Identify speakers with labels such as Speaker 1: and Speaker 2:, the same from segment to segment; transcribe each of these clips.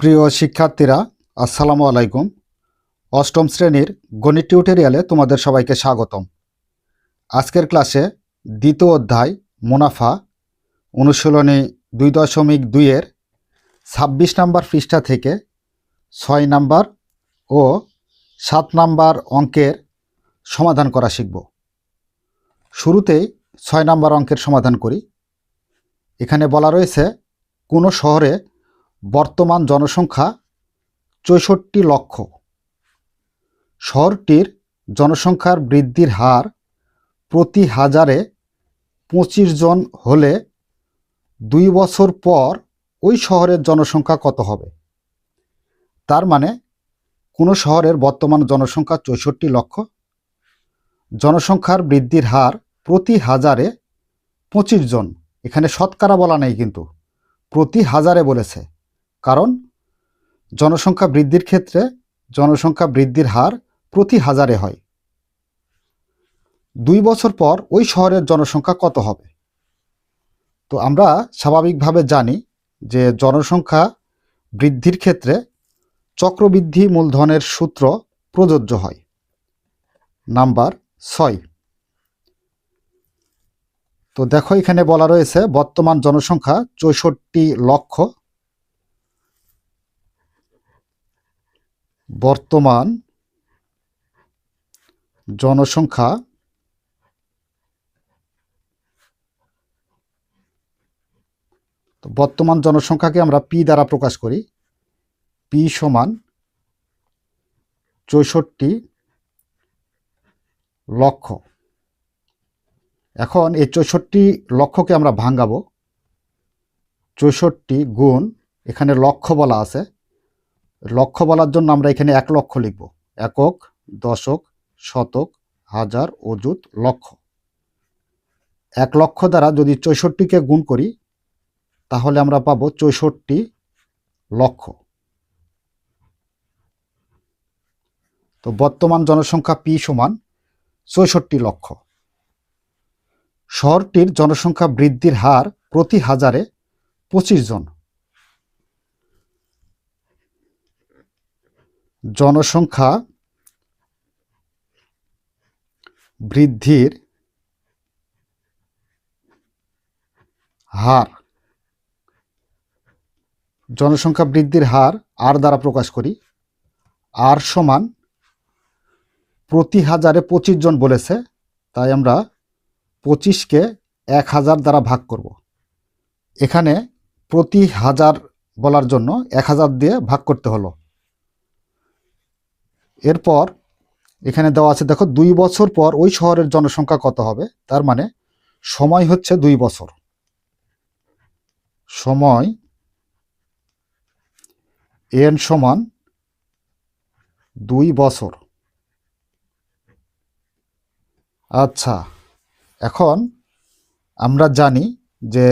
Speaker 1: প্রিয় শিক্ষার্থীরা, আসসালামু আলাইকুম। অষ্টম শ্রেণির গণিত টিউটোরিয়ালে তোমাদের সবাইকে স্বাগতম। আজকের ক্লাসে দ্বিতীয় অধ্যায় মুনাফা অনুশীলনী দুই দশমিক দুইয়ের ছাব্বিশ নাম্বার পৃষ্ঠা থেকে ছয় নাম্বার ও সাত নাম্বার অঙ্কের সমাধান করা শিখব। শুরুতেই ছয় নাম্বার অঙ্কের সমাধান করি। এখানে বলা রয়েছে, কোনো শহরে বর্তমান জনসংখ্যা চৌষট্টি লক্ষ। শহরটির জনসংখ্যার বৃদ্ধির হার প্রতি হাজারে পঁচিশ জন হলে দুই বছর পর ওই শহরের জনসংখ্যা কত হবে? তার মানে কোনো শহরের বর্তমান জনসংখ্যা চৌষট্টি লক্ষ, জনসংখ্যার বৃদ্ধির হার প্রতি হাজারে পঁচিশ জন। এখানে শতকরা বলা নেই কিন্তু, প্রতি হাজারে বলেছে। কারণ জনসংখ্যা বৃদ্ধির ক্ষেত্রে জনসংখ্যা বৃদ্ধির হার প্রতি হাজারে হয়। দুই বছর পর ওই শহরের জনসংখ্যা কত হবে? তো আমরা স্বাভাবিকভাবে জানি যে জনসংখ্যা বৃদ্ধির ক্ষেত্রে চক্রবৃদ্ধি মূলধনের সূত্র প্রযোজ্য হয়। নাম্বার ছয়। তো দেখো এখানে বলা রয়েছে বর্তমান জনসংখ্যা চৌষট্টি লক্ষ বর্তমান জনসংখ্যা তো বর্তমান জনসংখ্যাকে আমরা পি দ্বারা প্রকাশ করি। পি সমান চৌষট্টি লক্ষ। এখন এই চৌষট্টি লক্ষকে আমরা ভাঙ্গাবো চৌষট্টি গুণ এখানে লক্ষ বলা আছে। লক্ষ বলার জন্য আমরা এখানে এক লক্ষ লিখব। একক, দশক, শতক, হাজার, অযুত লক্ষ এক লক্ষ দ্বারা যদি চৌষট্টিকে গুণ করি, তাহলে আমরা পাবো চৌষট্টি লক্ষ তো বর্তমান জনসংখ্যা পি সমান চৌষট্টি লক্ষ। শহরটির জনসংখ্যা বৃদ্ধির হার প্রতি হাজারে পঁচিশ জন। জনসংখ্যা বৃদ্ধির হার। জনসংখ্যা বৃদ্ধির হার আর দ্বারা প্রকাশ করি। আর সমান প্রতি হাজারে পঁচিশ জন বলেছে, তাই আমরা পঁচিশকে এক হাজার দ্বারা ভাগ করব। এখানে প্রতি হাজার বলার জন্য এক হাজার দিয়ে ভাগ করতে হলো। এরপর এখানে দেওয়া আছে, দেখো, দুই বছর পর ওই শহরের জনসংখ্যা কত হবে? তার মানে সময় হচ্ছে দুই বছর। সময় এন সমান দুই বছর। আচ্ছা এখন আমরা জানি যে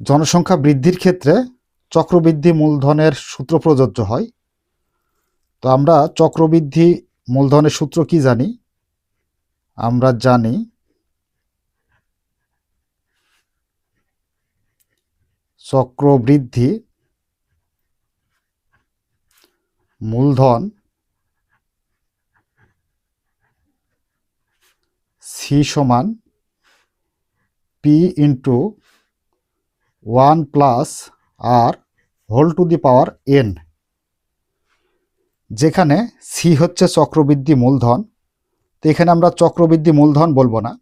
Speaker 1: জনসংখ্যা বৃদ্ধির ক্ষেত্রে চক্রবৃদ্ধি মূলধনের সূত্র প্রযোজ্য হয় তো আমরা চক্রবৃদ্ধি মূলধনের সূত্র কি জানি? আমরা জানি চক্রবৃদ্ধি মূলধন সি সমান P into one plus R whole to the power N যেখানে সি হচ্ছে চক্রবৃদ্ধি মূলধন, তো এখানে আমরা চক্রবৃদ্ধি মূলধন বলব না।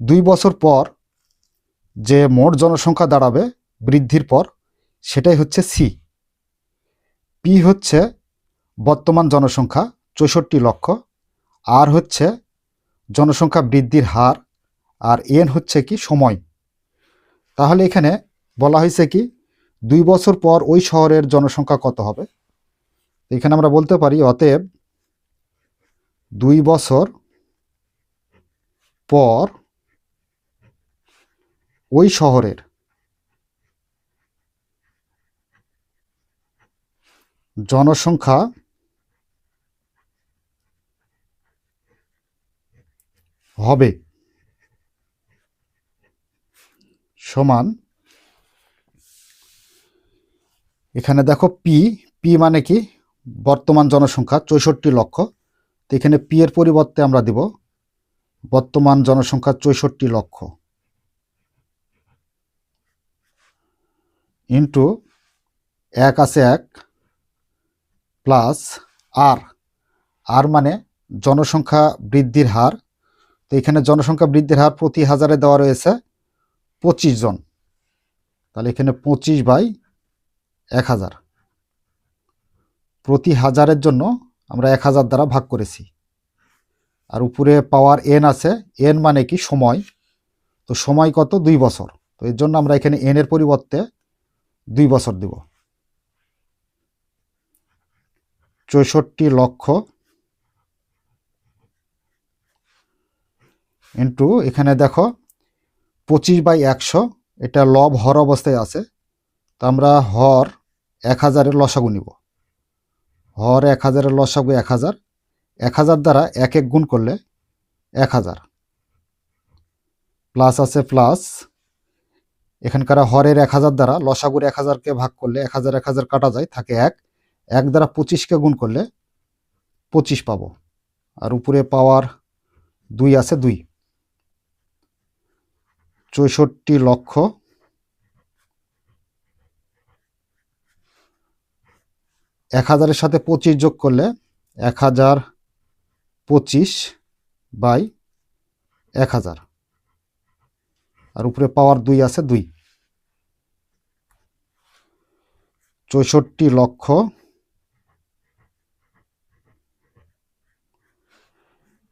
Speaker 1: দুই বছর পর যে মোট জনসংখ্যা দাঁড়াবে বৃদ্ধির পর, সেটাই হচ্ছে সি পি হচ্ছে বর্তমান জনসংখ্যা চৌষট্টি লক্ষ আর হচ্ছে জনসংখ্যা বৃদ্ধির হার, আর এন হচ্ছে কি সময়। তাহলে এখানে বলা হয়েছে কি, দুই বছর পর ওই শহরের জনসংখ্যা কত হবে? এখানে আমরা বলতে পারি, অতএব দুই বছর পর ওই শহরের জনসংখ্যা হবে সমান, এখানে দেখো পি পি মানে কি? বর্তমান জনসংখ্যা চৌষট্টি লক্ষ। তো এখানে পি এর পরিবর্তে আমরা দিব বর্তমান জনসংখ্যা চৌষট্টি লক্ষ। ইন্টু এক আছে এক প্লাস আর আর মানে জনসংখ্যা বৃদ্ধির হার। তো এখানে জনসংখ্যা বৃদ্ধির হার প্রতি হাজারে দেওয়া রয়েছে পঁচিশ জন। তাহলে এখানে পঁচিশ বাই এক হাজার। প্রতি হাজারের জন্য আমরা এক হাজার দ্বারা ভাগ করেছি। আর উপরে পাওয়ার এন আছে এন মানে কি? সময়। তো সময় কত? দুই বছর। তো এর জন্য আমরা এখানে এন এর পরিবর্তে দুই বছর দিব। চৌষট্টি লক্ষ ইন্টু, এখানে দেখো, পঁচিশ বাই একশো, এটা লব হর অবস্থায় আছে। তো আমরা হর এক হাজারের লসাগু নিব। হর এক হাজারের লসাগু এক হাজার। এক হাজার দ্বারা এক এক গুণ করলে এক হাজার। প্লাস আছে প্লাস। এখানকার হরের এক হাজার দ্বারা লসাগুর এক হাজারকে ভাগ করলে এক হাজার এক হাজার কাটা যায়, থাকে এক। এক দ্বারা পঁচিশকে গুণ করলে পঁচিশ পাবো। আর উপরে পাওয়ার দুই আছে দুই। চৌষট্টি লক্ষ এক হাজারের সাথে পঁচিশ যোগ করলে এক হাজার পঁচিশ বাই এক হাজার। আর উপরে পাওয়ার দুই আছে দুই। চৌষট্টি লক্ষ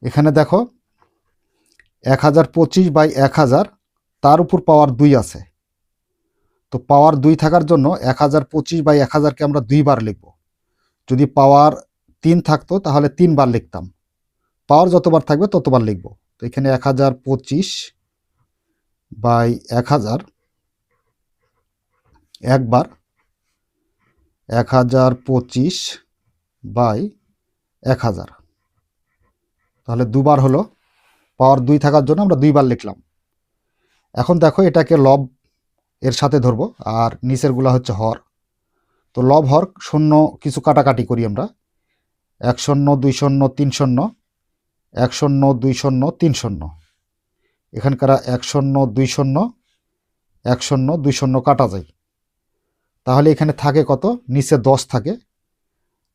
Speaker 1: এখানে দেখো এক হাজার পঁচিশ বাই এক হাজার, তার উপর পাওয়ার দুই আছে। তো পাওয়ার দুই থাকার জন্য এক হাজার পঁচিশ বাই এক হাজারকে আমরা দুইবার লিখব। যদি পাওয়ার তিন থাকতো, তাহলে তিনবার লিখতাম। পাওয়ার যতবার থাকবে ততবার লিখব। তো এখানে এক হাজার পঁচিশ বাই এক হাজার, একবার এক হাজার পঁচিশ বাই এক হাজার। তাহলে দুবার হলো পাওয়ার দুই থাকার জন্য আমরা দুইবার লিখলাম। এখন দেখো এটাকে লব এর সাথে ধরবো, আর নিচেরগুলা হচ্ছে হর। তো লব হর শূন্য, কিছু কাটাকাটি করি আমরা। এক শূন্য, দুই শূন্য, তিন শূন্য। এক শূন্য, দুই শূন্য, তিন শূন্য। এখানকার এক শূন্য, দুই শূন্য, এক শূন্য, দুই শূন্য কাটা যায়। তাহলে এখানে থাকে কত? নিচে দশ থাকে।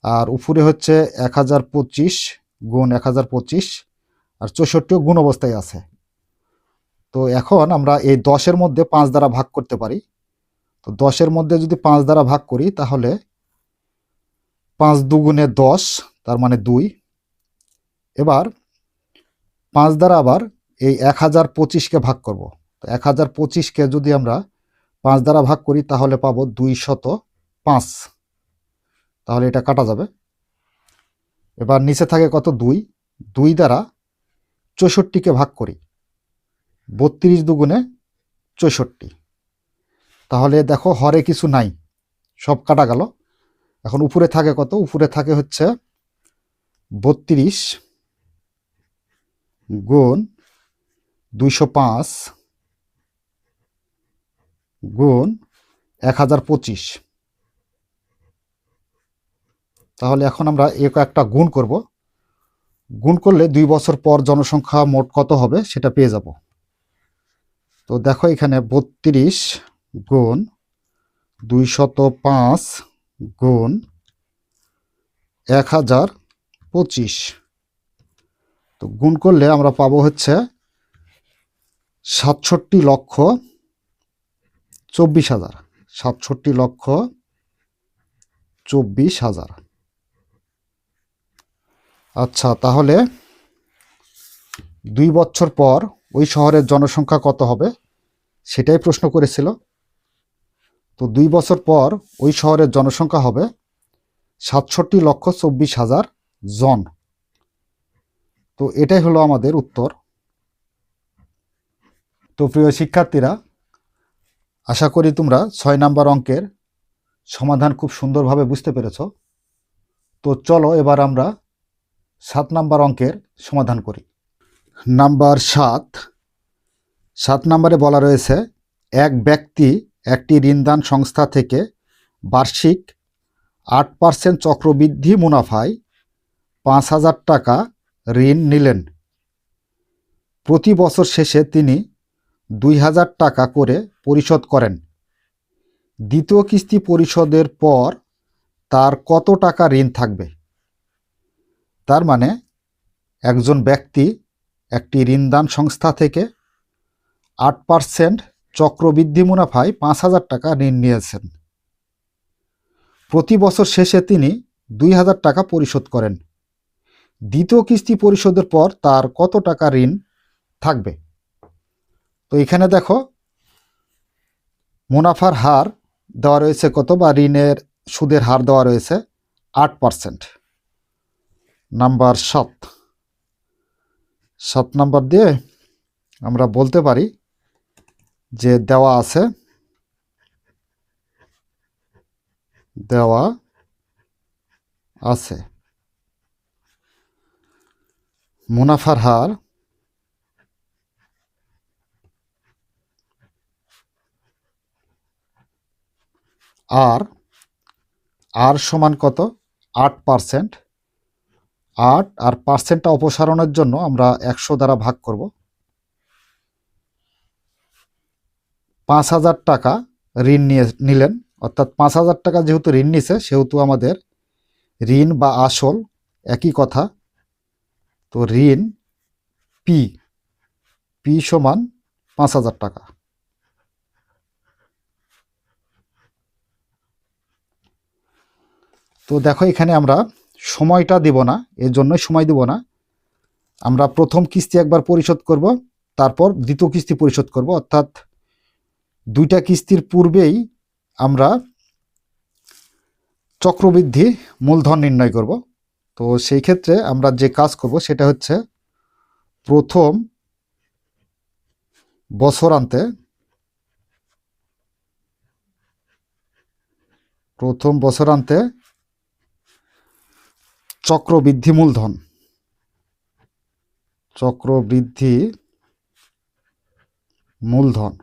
Speaker 1: আর উপরে হচ্ছে এক হাজার পঁচিশ গুণ এক হাজার পঁচিশ, আর চৌষট্টিও গুণ অবস্থায় আছে। তো এখন আমরা এই দশের মধ্যে পাঁচ দ্বারা ভাগ করতে পারি। তো দশের মধ্যে যদি পাঁচ দ্বারা ভাগ করি, তাহলে পাঁচ দুগুণে দশ, তার মানে দুই। এবার পাঁচ দ্বারা আবার এই এক হাজার পঁচিশকে ভাগ করব। তো এক হাজার পঁচিশকে যদি আমরা পাঁচ দ্বারা ভাগ করি, তাহলে পাবো দুই শত পাঁচ। তাহলে এটা কাটা যাবে। এবার নিচে থাকে কত? দুই। দুই দ্বারা চৌষট্টিকে ভাগ করি। বত্রিশ দুগুণে চৌষট্টি। তাহলে দেখো হরে কিছু নাই, সব কাটা গেল। এখন উপরে থাকে কত? উপরে থাকে হচ্ছে বত্রিশ গুণ দুইশো পাঁচ গুণ এক হাজার পঁচিশ। তাহলে এখন আমরা এক একটা গুণ করব। গুণ করলে দুই বছর পর জনসংখ্যা মোট কত হবে সেটা পেয়ে যাব। তো দেখো এখানে বত্রিশ গুণ দুইশত পাঁচ গুণ এক হাজার পঁচিশ। তো গুণ করলে আমরা পাবো হচ্ছে সাতষট্টি লক্ষ চব্বিশ হাজার। সাতষট্টি লক্ষ চব্বিশ হাজার। আচ্ছা তাহলে দুই বছর পর ওই শহরের জনসংখ্যা কত হবে? সেটাই প্রশ্ন করেছিল। তো দুই বছর পর ওই শহরের জনসংখ্যা হবে সাতষট্টি লক্ষ চব্বিশ হাজার জন। তো এটাই হলো আমাদের উত্তর। তো প্রিয় শিক্ষার্থীরা, আশা করি তোমরা ছয় নাম্বার অঙ্কের সমাধান খুব সুন্দরভাবে বুঝতে পেরেছ। তো চলো এবার আমরা সাত নাম্বার অঙ্কের সমাধান করি। নাম্বার সাত। সাত নাম্বারে বলা রয়েছে, এক ব্যক্তি একটি ঋণদান সংস্থা থেকে বার্ষিক আট পার্সেন্ট চক্রবৃদ্ধি মুনাফায় পাঁচ হাজার টাকা ঋণ নিলেন। প্রতি বছর শেষে তিনি দুই হাজার টাকা করে পরিশোধ করেন। দ্বিতীয় কিস্তি পরিশোধের পর তার কত টাকা ঋণ থাকবে? তার মানে একজন ব্যক্তি একটি ঋণদান সংস্থা থেকে আট পার্সেন্ট চক্রবৃদ্ধি মুনাফায় পাঁচ হাজার টাকা ঋণ নিয়েছেন। প্রতি বছর শেষে তিনি দুই হাজার টাকা পরিশোধ করেন। দ্বিতীয় কিস্তি পরিশোধের পর তার কত টাকা ঋণ থাকবে? তো এখানে দেখো, মুনাফার হার দেওয়া রয়েছে কত বা ঋণের সুদের হার দেওয়া রয়েছে আট পার্সেন্ট। নাম্বার সাত। সাত নাম্বার দিয়ে আমরা বলতে পারি যে দেওয়া আছে দেওয়া আছে। মুনাফার হার আর আর সমান কত? আট পার্সেন্ট। আট আর পার্সেন্টটা অপসারণের জন্য আমরা একশো দ্বারা ভাগ করব। পাঁচ হাজার টাকা ঋণ নিয়ে নিলেন। অর্থাৎ পাঁচ হাজার টাকা যেহেতু ঋণ নিছে, সেহেতু আমাদের ঋণ বা আসল একই কথা। তো ঋণ পি পি সমান পাঁচ হাজার টাকা। তো দেখো এখানে আমরা সময়টা দিব না, এর জন্যই সময় দিব না। আমরা প্রথম কিস্তি একবার পরিশোধ করব, তারপর দ্বিতীয় কিস্তি পরিশোধ করব। অর্থাৎ দুইটা কিস্তির পূর্বেই আমরা চক্রবৃদ্ধি মূলধন নির্ণয় করব। তো সেই ক্ষেত্রে আমরা যে কাজ করব সেটা হচ্ছে প্রথম বছরান্তে প্রথম বছরান্তে চক্রবৃদ্ধি মূলধন। চক্রবৃদ্ধি মূলধন।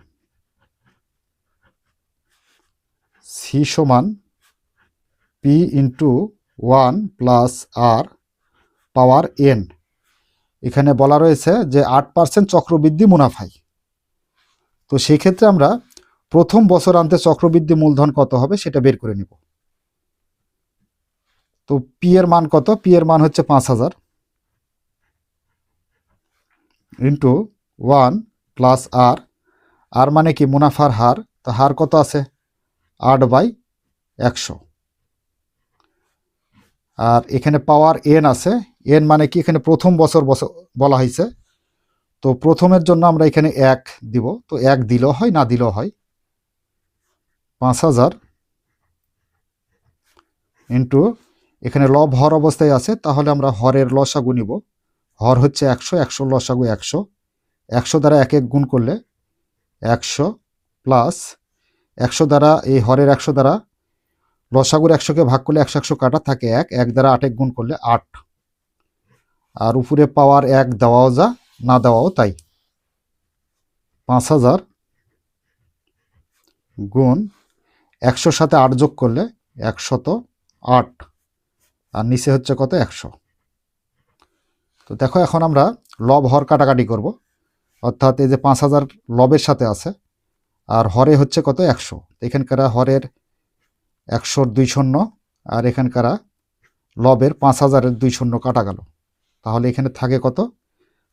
Speaker 1: সি সমান P into one plus R power N এখানে বলা রয়েছে যে আট পার্সেন্ট চক্রবৃদ্ধি মুনাফাই তো সেই ক্ষেত্রে আমরা প্রথম বছরান্তে চক্রবৃদ্ধি মূলধন কত হবে সেটা বের করে নিব। তো পি এর মান কত? পি এর মান হচ্ছে পাঁচ হাজার। Into one plus R R মানে কি? মুনাফার হার। তো হার কত আছে? আট বাই একশো। আর এখানে পাওয়ার এন আছে। এন মানে কি? এখানে প্রথম বছর বছর বলা হয়েছে। তো প্রথমের জন্য আমরা এখানে এক দিব। তো এক দিলেও হয়, না দিলেও হয়। পাঁচ হাজার ইন্টু এখানে লব হর অবস্থায় আছে। তাহলে আমরা হরের লসাগু নিব। হর হচ্ছে একশো একশো লসাগু একশো। একশো দ্বারা এক এক গুণ করলে একশো প্লাস একশো দ্বারা, এই হরের একশো দ্বারা লসাগুর একশোকে ভাগ করলে একশো একশো কাটা থাকে এক এক দ্বারা আট এক গুণ করলে আট। আর উপরে পাওয়ার এক দেওয়াও যা, না দেওয়াও তাই। পাঁচ হাজার গুণ একশোর সাথে আট যোগ করলে একশত আট। আর নিচে হচ্ছে কত? একশো। তো দেখো এখন আমরা লব হর কাটাকাটি করব। অর্থাৎ এই যে পাঁচ হাজার লবের সাথে আছে আর হরে হচ্ছে কত? একশো। এখানকার হরের একশোর দুই শূন্য আর এখানকার লবের পাঁচ হাজারের দুই শূন্য কাটা গেল। তাহলে এখানে থাকে কত?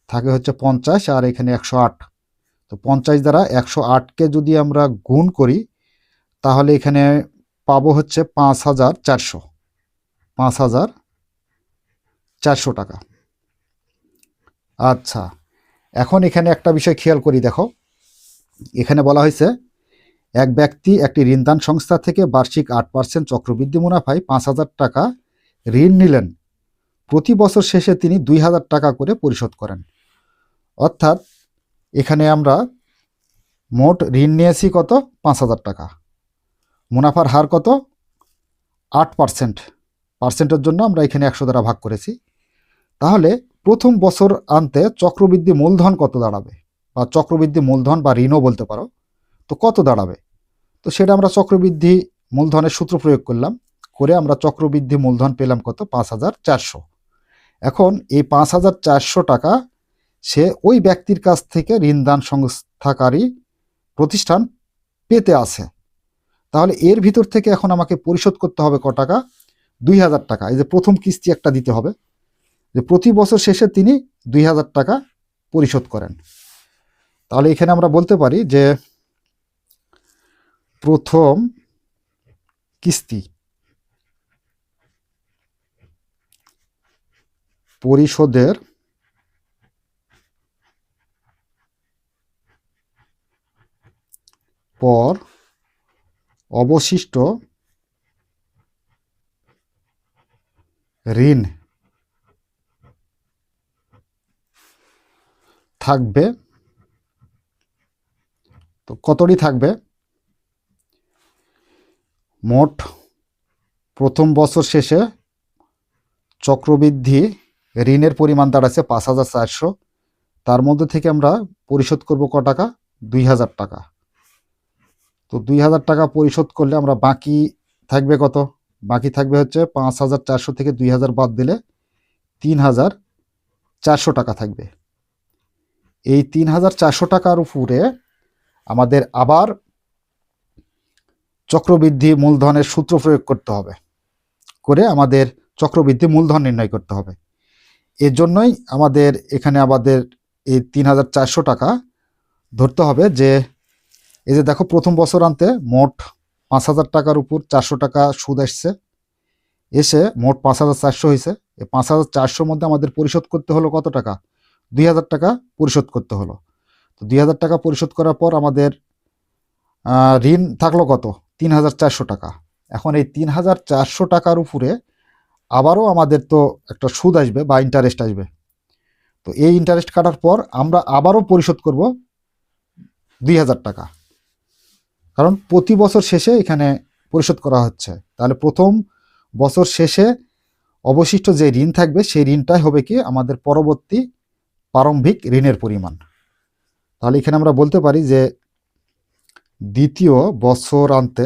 Speaker 1: থাকে হচ্ছে পঞ্চাশ আর এখানে একশো আট। তো পঞ্চাশ দ্বারা একশো আটকে যদি আমরা গুণ করি, তাহলে এখানে পাবো হচ্ছে পাঁচ হাজার চারশো। পাঁচ হাজার চারশো টাকা। আচ্ছা এখন এখানে একটা বিষয় খেয়াল করি, দেখো। এখানে বলা হয়েছে, এক ব্যক্তি একটি ঋণদান সংস্থা থেকে বার্ষিক আট পার্সেন্ট চক্রবৃদ্ধি মুনাফায় পাঁচ হাজার টাকা ঋণ নিলেন। প্রতি বছর শেষে তিনি দুই হাজার টাকা করে পরিশোধ করেন। অর্থাৎ এখানে আমরা মোট ঋণ নিয়েছি কত? পাঁচ হাজার টাকা। মুনাফার হার কত? আট পার্সেন্ট। পার্সেন্টের জন্য আমরা এখানে একশো দ্বারা ভাগ করেছি। তাহলে প্রথম বছর আনতে চক্রবৃদ্ধি মূলধন কত দাঁড়াবে? বা চক্রবৃদ্ধি মূলধন বা ঋণও বলতে পারো। তো কত দাঁড়াবে? তো সেটা আমরা চক্রবৃদ্ধি মূলধনের সূত্র প্রয়োগ করলাম, করে আমরা চক্রবৃদ্ধি মূলধন পেলাম কত? পাঁচ হাজার চারশো। এখন এই পাঁচ হাজার চারশো টাকা সে ওই ব্যক্তির কাছ থেকে ঋণদান সংস্থাকারী প্রতিষ্ঠান পেতে আছে। তাহলে এর ভিতর থেকে এখন আমাকে পরিশোধ করতে হবে ক টাকা? দুই হাজার টাকা। এই যে প্রথম কিস্তি একটা দিতে হবে। যে প্রতি বছর শেষে তিনি দুই হাজার টাকা পরিশোধ করেন। তাহলে এখানে আমরা বলতে পারি যে প্রথম কিস্তি পরিশোধের পর অবশিষ্ট ঋণ থাকবে তো কতটি থাকবে? মোট প্রথম বছর শেষে চক্রবৃদ্ধি ঋণের পরিমাণ দাঁড়াচ্ছে পাঁচ হাজার চারশো। তার মধ্যে থেকে আমরা পরিশোধ করব ক টাকা? দুই হাজার টাকা। তো দুই হাজার টাকা পরিশোধ করলে আমরা বাকি থাকবে কত? বাকি থাকবে হচ্ছে পাঁচ হাজার চারশো থেকে দুই হাজার বাদ দিলে তিন হাজার চারশো টাকা থাকবে। এই তিন হাজার চারশো টাকার উপরে আমাদের আবার চক্রবৃদ্ধি মূলধনের সূত্র প্রয়োগ করতে হবে। করে আমাদের চক্রবৃদ্ধি মূলধন নির্ণয় করতে হবে। এর জন্যই আমাদের এখানে আমাদের এই তিন হাজার চারশো টাকা ধরতে হবে যে, এই যে দেখো প্রথম বছর আনতে মোট পাঁচ হাজার টাকার উপর চারশো টাকা সুদ আসছে। এসে মোট পাঁচ হাজার চারশো হয়েছে। এই পাঁচ হাজার চারশোর মধ্যে আমাদের পরিশোধ করতে হলো কত টাকা? দুই হাজার টাকা পরিশোধ করতে হলো। তো দুই হাজার টাকা পরিশোধ করার পর আমাদের ঋণ থাকল কত? তিন হাজার চারশো টাকা। এখন এই তিন হাজার চারশো টাকার উপরে আবারও আমাদের তো একটা সুদ আসবে বা ইন্টারেস্ট আসবে। তো এই ইন্টারেস্ট কাটার পর আমরা আবারও পরিশোধ করব দুই হাজার টাকা। কারণ প্রতি বছর শেষে এখানে পরিশোধ করা হচ্ছে। তাহলে প্রথম বছর শেষে অবশিষ্ট যে ঋণ থাকবে, সেই ঋণটাই হবে কি? আমাদের পরবর্তী প্রারম্ভিক ঋণের পরিমাণ। তাহলে এখানে আমরা বলতে পারি যে দ্বিতীয় বছর আনতে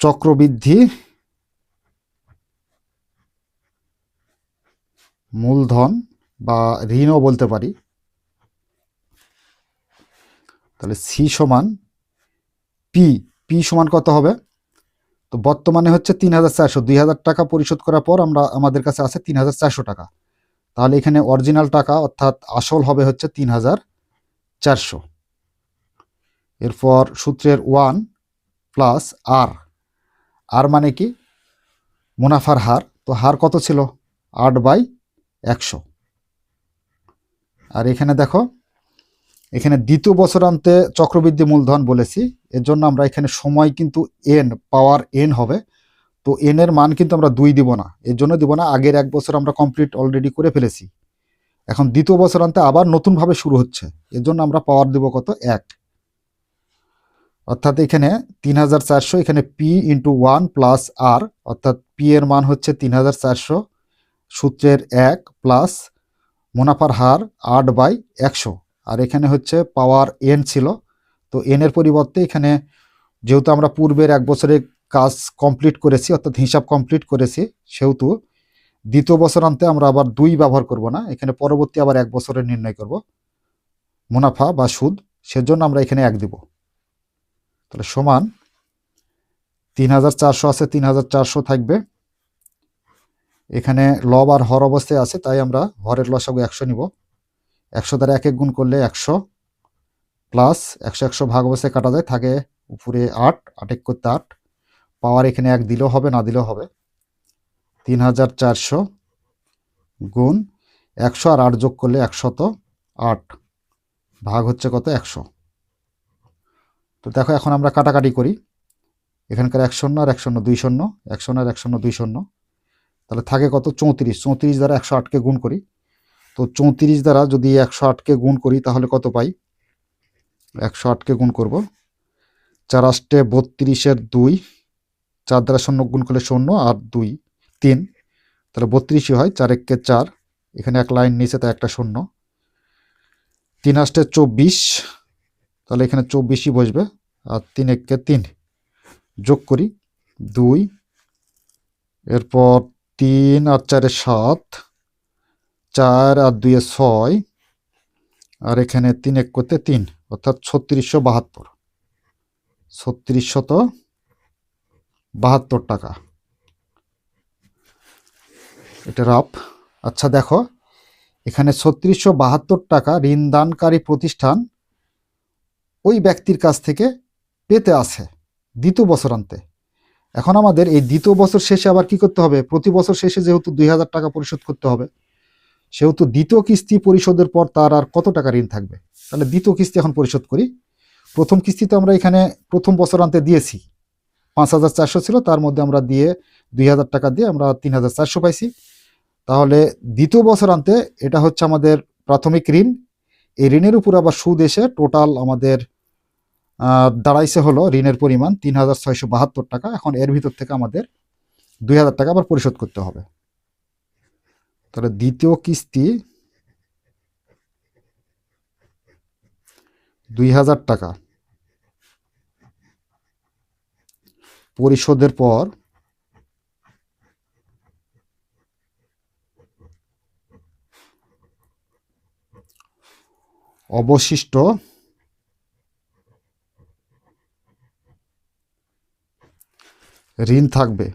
Speaker 1: চক্রবৃদ্ধি মূলধন বা ঋণও বলতে পারি। তাহলে সি সমান পি পি সমান কত হবে? তো বর্তমানে হচ্ছে তিন হাজার চারশো। দুই হাজার টাকা পরিশোধ করার পর আমরা, আমাদের কাছে আছে তিন হাজার চারশো টাকা। তাহলে এখানে অরিজিনাল টাকা অর্থাৎ আসল হবে হচ্ছে তিন হাজার চারশো। এরপর সূত্রের ওয়ান প্লাস আর। আর মানে কি? মুনাফার হার। তো হার কত ছিল? আট বাই একশো। আর এখানে দেখো এখানে দ্বিতীয় বছরান্তে চক্রবৃদ্ধি মূলধন বলেছি। এর জন্য আমরা এখানে সময় কিন্তু এন পাওয়ার এন হবে। তো এন এর মান কিন্তু আমরা দুই দিব না। এর জন্য দিব না, আগের এক বছর আমরা কমপ্লিট অলরেডি করে ফেলেছি। এখন দ্বিতীয় বছরান্তে আবার নতুনভাবে শুরু হচ্ছে। এর জন্য আমরা পাওয়ার দিব কত? এক। অর্থাৎ এখানে তিন হাজার চারশো, এখানে P into one plus R অর্থাৎ পি এর মান হচ্ছে তিন হাজার চারশো, সূত্রের এক প্লাস মুনাফার হার আট বাই একশো। আর এখানে হচ্ছে পাওয়ার এন ছিল। তো এন এর পরিবর্তে এখানে যেহেতু আমরা পূর্বের এক বছরের কাজ কমপ্লিট করেছি, অর্থাৎ হিসাব কমপ্লিট করেছি, সেহেতু দ্বিতীয় বছর বছরান্তে আমরা আবার দুই ব্যবহার করব না, এখানে পরবর্তী আবার এক বছরের নির্ণয় করব। মুনাফা বা সুদ, সেজন্য আমরা এখানে এক দিব। তাহলে সমান তিন হাজার চারশো আছে, তিন হাজার চারশো থাকবে। এখানে লব আর হর অবস্থায় আছে, তাই আমরা হরের লসাগু একশো নিব। একশো দ্বারা এক এক গুণ করলে একশো প্লাস একশো একশো ভাগ অবস্থায় কাটা যায়, থাকে উপরে আট আট এক করতে আট। পাওয়ার এখানে এক দিলেও হবে, না দিলেও হবে। তিন হাজার চারশো গুণ একশো আর আট যোগ করলে একশত আট। ভাগ হচ্ছে কত? একশো। তো দেখো, এখন আমরা কাটাকাটি করি। এখানকার এক শূন্য আর এক শূন্য দুই শূন্য, এক শূন্য আর এক শূন্য দুই শূন্য। তাহলে থাকে কত? চৌত্রিশ। চৌত্রিশ দ্বারা একশো আটকে গুণ করি। তো চৌত্রিশ দ্বারা যদি একশো আটকে গুণ করি, তাহলে কত পাই? একশো আটকে গুণ করব। চার আষ্টে বত্রিশের দুই, চার দ্বারা শূন্য গুণ করলে শূন্য, আর দুই, তিন। তাহলে বত্রিশই হয়, চার এককে চার, এখানে এক লাইন নিচে তা একটা শূন্য। তিন আষ্টে চব্বিশ, তাহলে এখানে চব্বিশই বসবে, আর তিন এককে তিন। যোগ করি, দুই, এরপর তিন আর চারে সাত চার আর দুইয়ে ছয়, আর এখানে তিন এক করতে তিন, অর্থাৎ ছত্রিশশো বাহাত্তর। ছত্রিশশত বাহাত্তর টাকা। এটা রাপ আচ্ছা দেখো, এখানে ছত্রিশশো বাহাত্তর টাকা ঋণদানকারী প্রতিষ্ঠান ওই ব্যক্তির কাছ থেকে পেতে আছে দ্বিতীয় বছরান্তে এখন আমাদের এই দ্বিতীয় বছর শেষে আবার কি করতে হবে? প্রতি বছর শেষে যেহেতু দুই হাজার টাকা পরিশোধ করতে হবে। সেহেতু দ্বিতীয় কিস্তি পরিশোধের পর তার আর কত টাকা ঋণ থাকবে? তাহলে দ্বিতীয় কিস্তি এখন পরিশোধ করি। প্রথম কিস্তি তো আমরা এখানে প্রথম বছর বছরান্তে দিয়েছি। পাঁচ হাজার চারশো ছিল, তার মধ্যে আমরা দিয়ে দুই হাজার টাকা দিয়ে আমরা তিন হাজার চারশো পাইছি। তাহলে দ্বিতীয় বছর বছরান্তে এটা হচ্ছে আমাদের প্রাথমিক ঋণ। এই ঋণের উপর আবার সুদ এসে টোটাল আমাদের দাঁড়াইছে হলো ঋণের পরিমাণ তিন হাজার ছয়শো বাহাত্তর টাকা। এখন এর ভিতর থেকে আমাদের দুই হাজার টাকা আবার পরিশোধ করতে হবে। তাহলে দ্বিতীয় কিস্তি দুই হাজার টাকা। পরিশোধের পর অবশিষ্ট ঋণ থাকবে।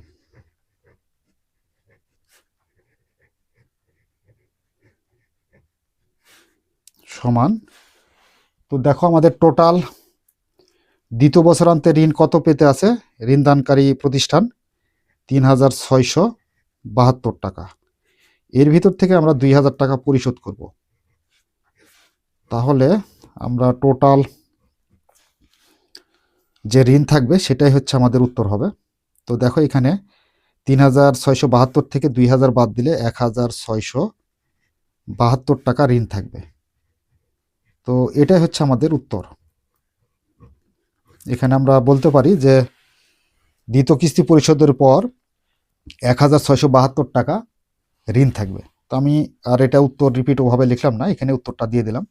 Speaker 1: সমান। তো দেখো আমাদের টোটাল দ্বিতীয় বছরান্তে ঋণ কত পেতে আছে? ঋণদানকারী প্রতিষ্ঠান তিন হাজার ছয়শো বাহাত্তর টাকা। এর ভিতর থেকে আমরা দুই হাজার টাকা পরিশোধ করব। তাহলে আমরা টোটাল যে ঋণ থাকবে সেটাই হচ্ছে আমাদের উত্তর হবে। তো দেখো এখানে তিন হাজার ছয়শো বাহাত্তর থেকে দুই হাজার বাদ দিলে এক হাজার ছয়শো বাহাত্তর টাকা ঋণ থাকবে। তো এটাই হচ্ছে আমাদের উত্তর। এখানে আমরা বলতে পারি যে দ্বিতীয় কিস্তি পরিশোধের পর এক হাজার বাহাত্তর টাকা ঋণ থাকবে। তো আমি আর এটা উত্তর রিপিট ওভাবে লিখলাম না, এখানে উত্তরটা দিয়ে দিলাম।